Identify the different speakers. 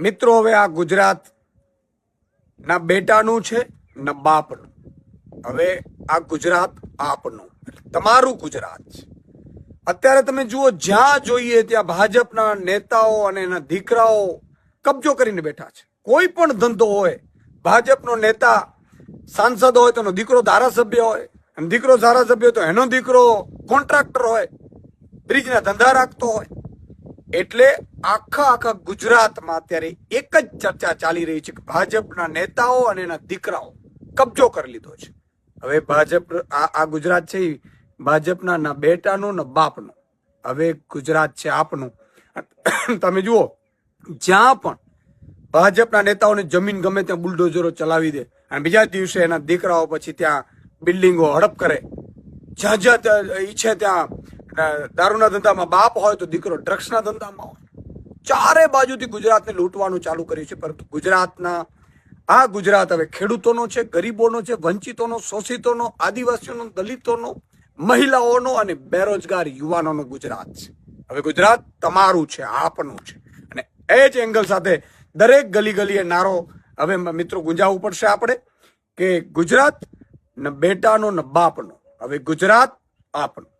Speaker 1: મિત્રો, હવે આ ગુજરાત ના બેટાનું છે ના બાપનું. હવે આ ગુજરાત આપનું. તમારું ગુજરાત છે. અત્યારે તમે જુઓ, જ્યાં જોઈએ ત્યાં ભાજપના નેતાઓ અને એના દીકરાઓ કબજો કરીને બેઠા છે. કોઈ પણ ધંધો હોય, ભાજપનો નેતા સાંસદ હોય તો એનો દીકરો ધારાસભ્ય હોય અને દીકરો ધારાસભ્ય તો એનો દીકરો કોન્ટ્રાક્ટર હોય, બ્રિજના ધંધા રાખતો હોય. એટલે આખા આખા ગુજરાતમાં અત્યારે એક જ ચર્ચા ચાલી રહી છે કે ભાજપના નેતાઓ અને એના દીકરાઓ કબજો કરી લીધો છે. હવે ભાજપ, આ ગુજરાત છે ભાજપના ના બેટાનું, ના બાપનું. હવે ગુજરાત છે આપનું. તમે જુઓ, જ્યાં પણ ભાજપના નેતાઓને જમીન ગમે ત્યાં બુલડોઝરો ચલાવી દે અને બીજા દિવસે એના દીકરાઓ પછી ત્યાં બિલ્ડિંગો હડપ કરે. જ્યાં જ્યાં ઈચ્છે ત્યાં દારૂના ધંધામાં બાપ હોય તો દીકરો ડ્રગ્સના ધંધામાં હોય. ચારે બાજુથી ગુજરાતને લૂંટવાનું ચાલુ કર્યું છે, પરંતુ ગુજરાતના, આ ગુજરાત હવે ખેડૂતોનો છે, ગરીબોનો છે, વંચિતોનો, શોષિતોનો, આદિવાસીઓનો, દલિતોનો, મહિલાઓનો અને બેરોજગાર યુવાનોનો ગુજરાત છે. હવે ગુજરાત તમારું છે, આપનું છે. અને એ જ એંગલ સાથે દરેક ગલી ગલીએ નારો હવે મિત્રો ગુંજાવવું પડશે આપણે, કે ગુજરાત ન બેટાનો ન બાપનો, હવે ગુજરાત આપનું.